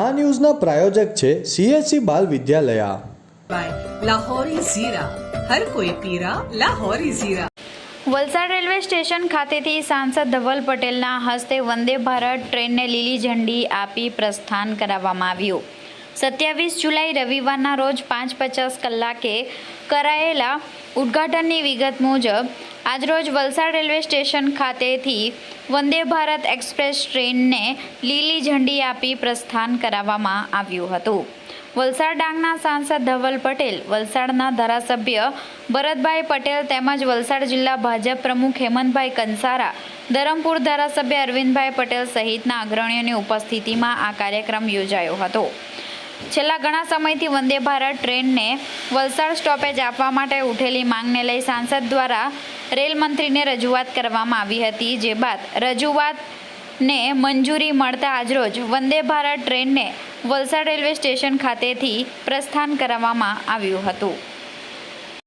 આ ન્યૂઝના પ્રાયોજક છે સીએસસી બાલ વિદ્યાલય. વલસાડ રેલવે સ્ટેશન ખાતેથી સાંસદ ધવલ પટેલના હસ્તે વંદે ભારત ટ્રેનને લીલી ઝંડી આપી પ્રસ્થાન કરાવવામાં આવ્યું. સત્યાવીસ જુલાઈ રવિવારના રોજ પાંચ પચાસ કલાકે કરાયેલા ઉદ્ઘાટનની વિગત મુજબ આજરોજ વલસાડ રેલવે સ્ટેશન ખાતેથી વંદે ભારત એક્સપ્રેસ ટ્રેનને લીલી ઝંડી આપી પ્રસ્થાન કરાવવામાં આવ્યું હતું. વલસાડ ડાંગના સાંસદ ધવલ પટેલ, વલસાડના ધારાસભ્ય ભરતભાઈ પટેલ તેમજ વલસાડ જિલ્લા ભાજપ પ્રમુખ હેમંતભાઈ કંસારા, ધરમપુર ધારાસભ્ય અરવિંદભાઈ પટેલ સહિતના અગ્રણીઓની ઉપસ્થિતિમાં આ કાર્યક્રમ યોજાયો હતો. છેલ્લા ઘણા સમયથી વંદે ભારત ટ્રેનને વલસાડ સ્ટોપેજ આપવા માટે ઉઠેલી માંગને લઈ સાંસદ દ્વારા રેલ મંત્રીને રજૂઆત કરવામાં આવી હતી, જે બાદ રજૂઆતને મંજૂરી મળતા આજરોજ વંદે ભારત ટ્રેનને વલસાડ રેલવે સ્ટેશન ખાતેથી પ્રસ્થાન કરાવવામાં આવ્યું હતું.